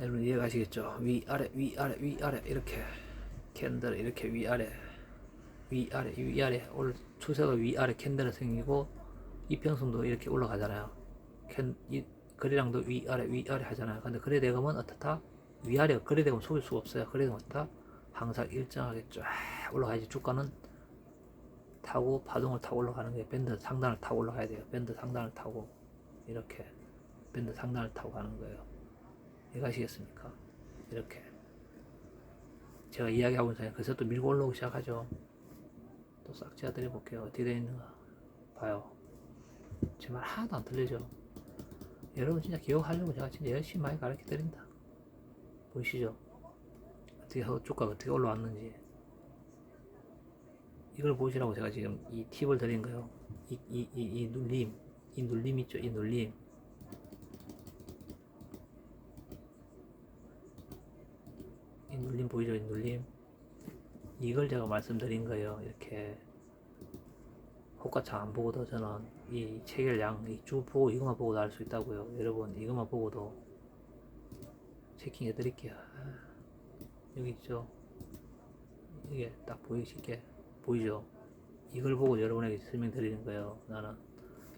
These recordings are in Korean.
여러분 이해가시겠죠? 위아래 위아래 위아래 이렇게 캔들 이렇게 위아래 위아래 위아래 올 추세가 위아래 캔들이 생기고 이평선도 이렇게 올라가잖아요. 캔 이, 거래량도 위아래 위아래 하잖아요. 근데 거래대금은 어떻다? 위아래 거래대금 속일 수가 없어요. 거래대금 어떻다? 항상 일정하게 쫙 올라가야지 주가는 타고 파동을 타고 올라가는 게 밴드 상단을 타고 올라가야 돼요. 밴드 상단을 타고 이렇게 밴드 상단을 타고 가는 거예요. 이해가시겠습니까? 이렇게 제가 이야기하고 있는 사이에 그래서 또 밀고 올라오기 시작하죠. 또 싹 지어 드려 볼게요. 어떻게 되어 있는가 봐요. 제 말 하나도 안 틀리죠. 여러분 진짜 기억하려고 제가 진짜 열심히 많이 가르쳐 드린다. 보이시죠? 어떻게 하고 주가가 어떻게 올라왔는지 이걸 보시라고 제가 지금 이 팁을 드린 거예요. 이, 이, 이, 이 눌림, 이 눌림 있죠? 이 눌림. 이 눌림 보이죠? 이 눌림. 이걸 제가 말씀드린 거예요. 이렇게 호가창 안 보고도 저는 이 체결량, 이주 보고 이것만 보고도 알 수 있다고요. 여러분 이것만 보고도 체킹해 드릴게요. 아, 여기 있죠? 이게 딱 보이시게 보이죠? 이걸 보고 여러분에게 설명드리는 거예요. 나는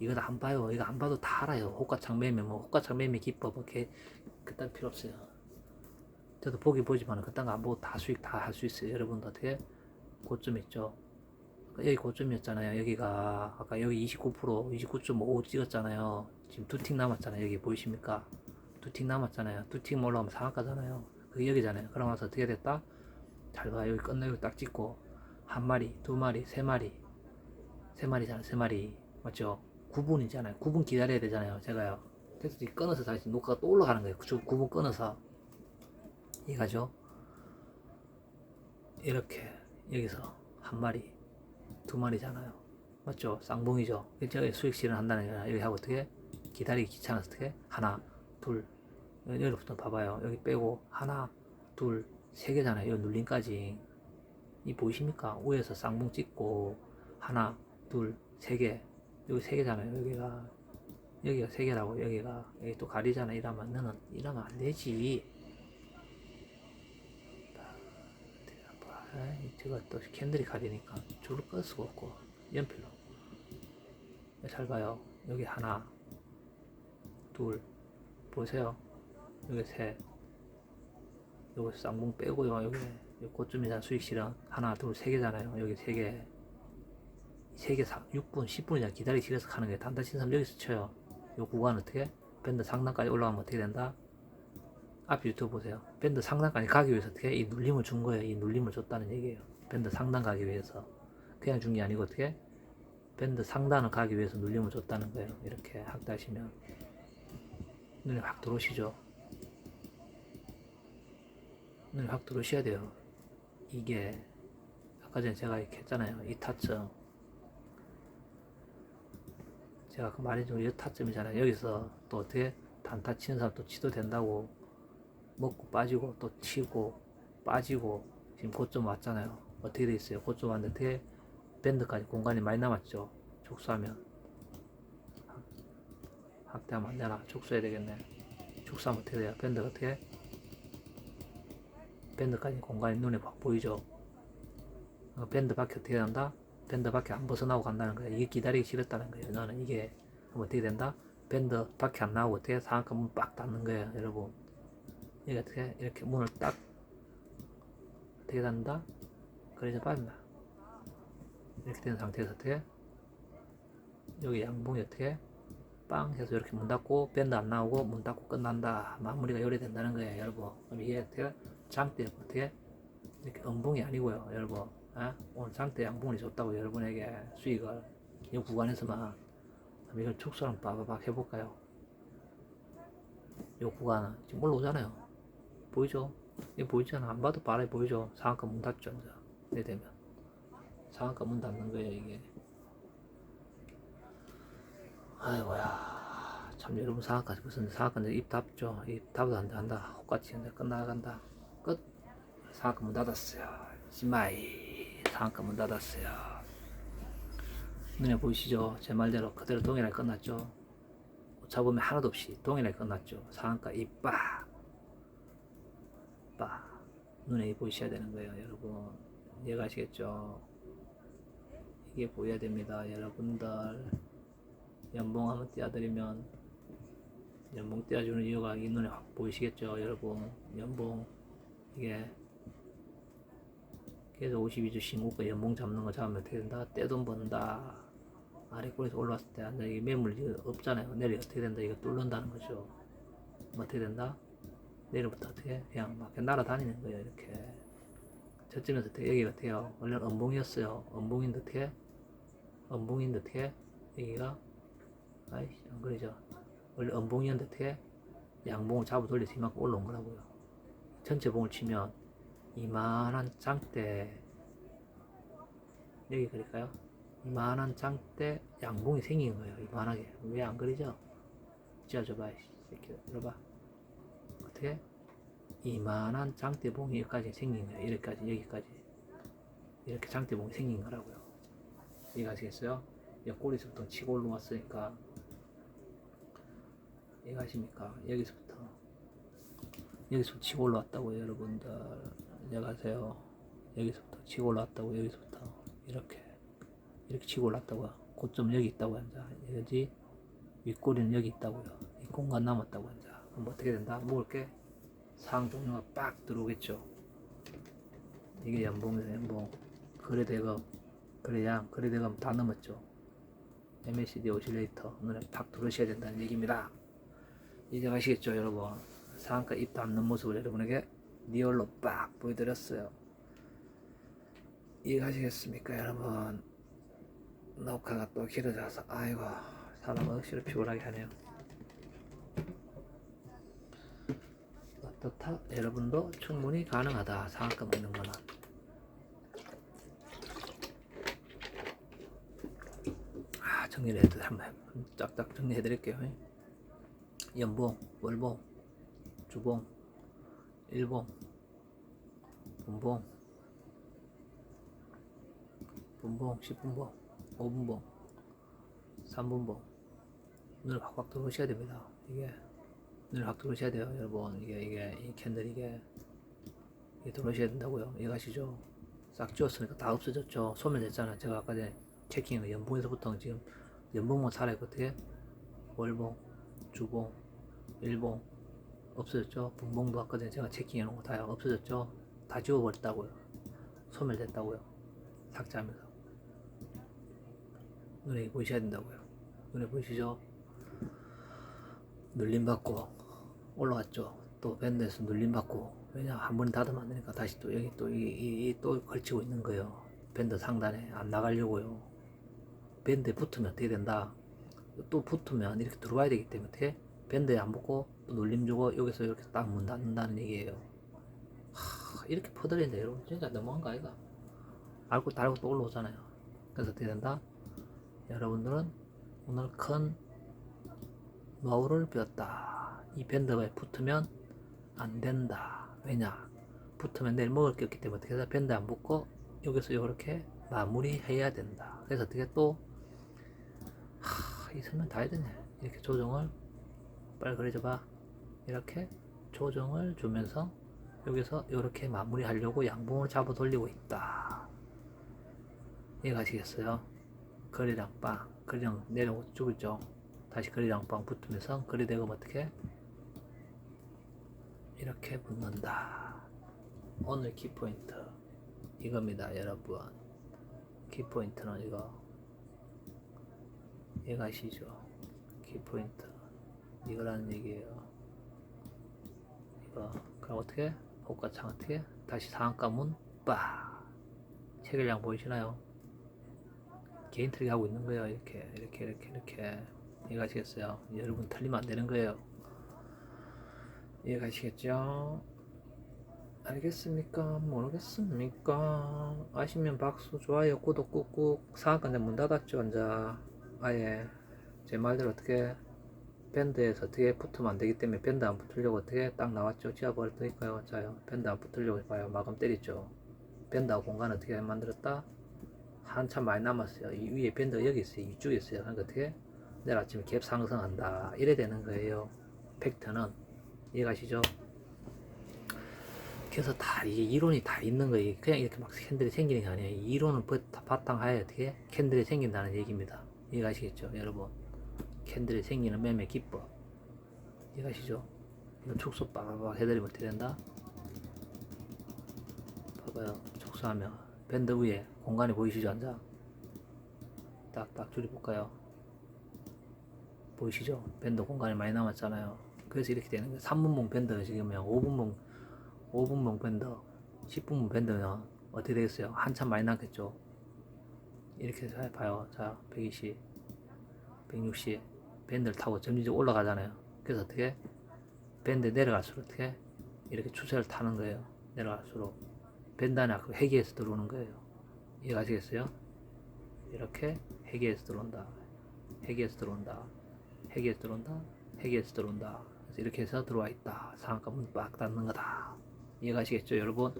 이거 다안 봐요. 이거 안 봐도 다 알아요. 호가창 매매 뭐 호가창 매매 기법 뭐 이렇게 그딴 필요 없어요. 저도 보기 보지만 그딴 거 안 보고 다 수익 다 할 수 있어요. 여러분도 어떻게 고점 있죠? 여기 고점이었잖아요. 여기가 아까 여기 29% 29.5 찍었잖아요. 지금 두 틱 남았잖아요. 여기 보이십니까? 두 틱 남았잖아요. 두 틱 올라가면 상한가잖아요. 그게 여기잖아요. 그러면서 어떻게 됐다? 잘 봐. 여기 끝내고 딱 찍고 한 마리, 두 마리, 세 마리, 세 마리잖아요. 세 마리 맞죠? 9분이잖아요. 9분 기다려야 되잖아요. 제가요. 이 끊어서 다시 녹화가 또 올라가는 거예요. 그 9분 끊어서 이가죠. 이렇게 여기서 한 마리, 두 마리잖아요. 맞죠? 쌍봉이죠. 저기 수익 실현한다는 거야. 여기 하고 어떻게 기다리기 귀찮아서 어떻게 하나, 둘 여기부터 봐봐요. 여기 빼고 하나, 둘, 세 개잖아요. 여기 눌림까지 이 보이십니까? 위에서 쌍봉 찍고 하나, 둘, 세 개. 여기 세 개잖아요. 여기가 여기가 세 개라고 여기가 여기 또 가리잖아. 이러면 너는 이러면 안 되지. 제가 또 캔들이 가리니까 줄을 끌 수가 없고 연필로 잘 봐요. 여기 하나, 둘, 보세요. 여기 셋. 여기 쌍봉 빼고요. 여기 여기 고점이잖아. 수익 실현 하나, 둘, 세 개잖아요. 여기 세 개. 세 개, 6분, 10분이잖아. 기다리기 싫어서 가는 게 단단 신삼 여기서 쳐요. 요 구간 어떻게? 밴드 상단까지 올라가면 어떻게 된다? 앞 유튜브 보세요. 밴드 상단까지 가기 위해서 어떻게? 이 눌림을 준 거예요. 이 눌림을 줬다는 얘기예요. 밴드 상단 가기 위해서. 그냥 준 게 아니고 어떻게? 밴드 상단을 가기 위해서 눌림을 줬다는 거예요. 이렇게 학다시면 눈에 확 들어오시죠? 눈에 확 들어오셔야 돼요. 이게 아까 전에 제가 이렇게 했잖아요. 이 타점. 제가 그 말해준 이 타점이잖아요. 여기서 또 어떻게 단타 치는 사람 또 치도 된다고 먹고 빠지고 또 치고 빠지고 지금 고점 왔잖아요. 어떻게 돼 있어요? 고점 왔는데 밴드까지 공간이 많이 남았죠. 촉수하면 확대하면 안 되나? 촉수해야 되겠네. 촉수하면 어떻게 돼요? 밴드가 어떻게? 밴드까지 공간이 눈에 확 보이죠. 어, 밴드 밖에 어떻게 한다? 밴드 밖에 안 벗어나고 간다는 거야. 이게 기다리기 싫었다는 거예요. 너는 이게 어떻게 된다? 밴드 밖에 안 나오고 어떻게 상한가 문빡 닫는 거예요, 여러분. 이게 어떻게 이렇게 문을 딱 어떻게 닫는다? 그래서 빠진다. 이렇게 된 상태에서 어떻게 여기 양봉이 어떻게 빵 해서 이렇게 문 닫고 밴드 안 나오고 문 닫고 끝난다. 마무리가 요래된다는 거예요, 여러분. 그럼 이게 어떻게 장대 어떻게 이렇게 음봉이 아니고요, 여러분. 아? 오늘 장대 양봉이 줬다고 여러분에게 수익을 이 구간에서만 그럼 이걸 축소랑 빠바박 해볼까요? 이 구간은 지금 올라오잖아요. 보이죠? 이거 보이잖아. 안 봐도 바로 보이죠? 상한가 문 닫죠, 이제. 네 되면 상한가 문 닫는 거예요, 이게. 아이고야. 참 여러분 상한까지 무슨 상한가 입 닫죠. 입 닫아도 안 된다. 혹같이 끝나간다. 끝. 상한가 문 닫았어요. 시마이. 상한가 문 닫았어요. 눈에 보이시죠? 제 말대로 그대로 동일하게 끝났죠. 잡으면 하나도 없이 동일하게 끝났죠. 상한가 이빠 눈에 보이셔야 되는 거예요, 여러분. 이해가시겠죠? 이게 보여야 됩니다, 여러분들. 연봉 한번 띄워드리면 연봉 띄워주는 이유가 이 눈에 확 보이시겠죠, 여러분. 연봉 이게 그래서 52주 신고가 연봉 잡는 거 잡으면 어떻게 된다? 떼돈 번다. 아래 꼴에서 올라왔을 때 앉아 이게 매물 이거 없잖아요. 내일 어떻게 된다? 이거 뚫는다는 거죠. 뭐 어떻게 된다? 내일부터 어떻게 그냥 막 날아다니는 거예요. 이렇게 저쯤에서 어떻게 여기가 어때요? 원래 는 음봉이었어요. 음봉인데 어떻게? 음봉인데 어떻게? 여기가 아이씨 안 그러죠. 원래 음봉이었는데 어떻게? 양봉을 잡아 돌려서 이만큼 올라온 거라고요. 전체 봉을 치면 이만한 장대 여기 그릴까요? 이만한 장대 양봉이 생긴 거예요. 이만하게 왜 안 그리죠? 쥐어줘봐 이렇게 들어봐 어떻게 이만한 장대봉이 여기까지 생긴 거예요. 여기까지 여기까지 이렇게 장대봉이 생긴 거라고요. 이해가시겠어요? 이 꼬리서부터 치고 올라왔으니까 이해가십니까? 여기서부터 여기서 치고 올라왔다고요, 여러분들. 안녕하세요. 여기서부터 치고 올라왔다고 여기서부터 이렇게 이렇게 치고 올라왔다고요. 고점 여기 있다고 앉아. 여기 윗꼬리는 여기 있다고요. 이 공간 남았다고 앉아. 그럼 어떻게 된다? 먹을 게 상 종류가 빡 들어오겠죠. 이게 연봉이에요, 연봉. 거래 대금, 거래량, 거래 대금 다 넘었죠. MACD 오실레이터 눈에 팍 들어오셔야 된다는 얘기입니다. 이제 아시겠죠, 여러분? 상한가 입 닫는 모습을 여러분에게 리얼로 빡 보여드렸어요. 이해가시겠습니까, 여러분? 녹화가 또 길어져서, 아이고, 사람 억지로 피곤하게 하네요. 어떻다? 여러분도 충분히 가능하다. 상한가 먹는 거는. 아, 정리를 해도 한번 짝짝 정리해 드릴게요. 연봉, 월봉, 주봉, 일봉, 분봉, 분봉, 10분봉, 5분봉, 3분봉 눈을 확확 들어오셔야 됩니다. 이게 눈을 확 들어오셔야 돼요, 여러분. 이게 이게 이 캔들 이게 이게 들어오셔야 된다고요. 이해가시죠? 싹 지웠으니까 다 없어졌죠. 소멸됐잖아요. 제가 아까 전에 체킹한 거 연봉에서부터 지금 연봉만 살아있고 어떻게 월봉, 주봉, 일봉 없어졌죠. 분봉도 아까 전에 제가 체킹해 놓은 거 다 없어졌죠. 다 지워버렸다고요. 소멸됐다고요. 삭제하면서 눈에 보이셔야 된다고요. 눈에 보이시죠? 눌림 받고 올라왔죠. 또 밴드에서 눌림 받고 왜냐 한 번 닫으면 안 되니까 다시 또 여기 또 이또 걸치고 있는 거예요. 밴드 상단에 안 나가려고요. 밴드에 붙으면 어떻게 된다? 또 붙으면 이렇게 들어와야 되기 때문에? 밴드에 안 붙고 또 눌림 주고 여기서 이렇게 딱 문 닫는다는 얘기예요. 하, 이렇게 퍼들리는데 여러분 진짜 너무한 거 아이가? 알고 달고 또 올라오잖아요. 그래서 어떻게 된다? 여러분들은 오늘 큰 노하우를 배웠다. 이 밴드가 붙으면 안 된다. 왜냐? 붙으면 내일 먹을 게 없기 때문에 해서 밴드 안 붙고 여기서 이렇게 마무리해야 된다. 그래서 어떻게 또 하, 이 설명 다 해야 되네. 이렇게 조정을 빨리 그려줘봐. 이렇게 조정을 주면서 여기서 이렇게 마무리하려고 양봉을 잡아 돌리고 있다. 이해가시겠어요? 거리랑 빵, 거리랑 내려오고 쭉 있죠. 다시 거리랑 빵 붙으면서 거리 대금 어떻게? 이렇게 붙는다. 오늘 키포인트 이겁니다, 여러분. 키포인트는 이거 이해가시죠? 키포인트 이거라는 얘기예요. 이거 그럼 어떻게? 호가창 어떻게? 다시 상한가 문 빠. 체결량 보이시나요? 개인 트릭 하고 있는 거예요. 이렇게 이렇게 이렇게 이렇게 이해가시겠어요? 여러분 틀리면 안 되는 거예요. 이해가시겠죠? 알겠습니까? 모르겠습니까? 아시면 박수, 좋아요, 구독 꾹꾹 이제 문 닫았죠, 이제 아예 제 말대로 어떻게 밴드에서 어떻게 붙으면 안 되기 때문에 밴드 안 붙으려고 어떻게 딱 나왔죠. 지워버릴 테니까요. 자요. 밴드 안 붙으려고 봐요. 마감 때리죠. 밴드하고 공간 어떻게 만들었다? 한참 많이 남았어요. 이 위에 밴드가 여기 있어요. 이쪽에 있어요. 그러니까 어떻게? 내일 아침에 갭 상승한다. 이래 되는 거예요. 팩트는. 이해가시죠? 그래서 다 이게 이론이 다 있는 거예요. 그냥 이렇게 막 캔들이 생기는 게 아니에요. 이 이론을 바- 다 바탕 하에 어떻게 캔들이 생긴다는 얘기입니다. 이해가시겠죠, 여러분? 캔들이 생기는 매매 기법 이해가시죠? 이거 촉수 빠바박 해드리면 어떻게 된다? 봐봐요. 촉수하면 밴드 위에 공간이 보이시죠, 앉아? 딱딱 줄여볼까요? 보이시죠? 밴드 공간이 많이 남았잖아요. 그래서 이렇게 되는 거예요. 3분봉 밴드가 지금 5분봉, 5분봉 밴드, 10분봉 밴드는 어떻게 되겠어요? 한참 많이 남겠죠? 이렇게 해서 봐요. 자, 120, 160, 밴드를 타고 점진적으로 올라가잖아요. 그래서 어떻게? 밴드 내려갈수록 어떻게? 이렇게 추세를 타는 거예요. 내려갈수록. 밴드 안에 그 회계에서 들어오는 거예요. 이해가시겠어요? 이렇게 회계에서 들어온다. 회계에서 들어온다. 회계에서 들어온다. 회계에서 들어온다. 이렇게 해서 들어와 있다. 상한가 문빡 닫는 거다. 이해가시겠죠, 여러분?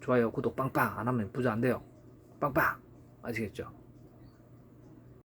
좋아요, 구독 빵빵 안 하면 부자 안 돼요. 빵빵 아시겠죠?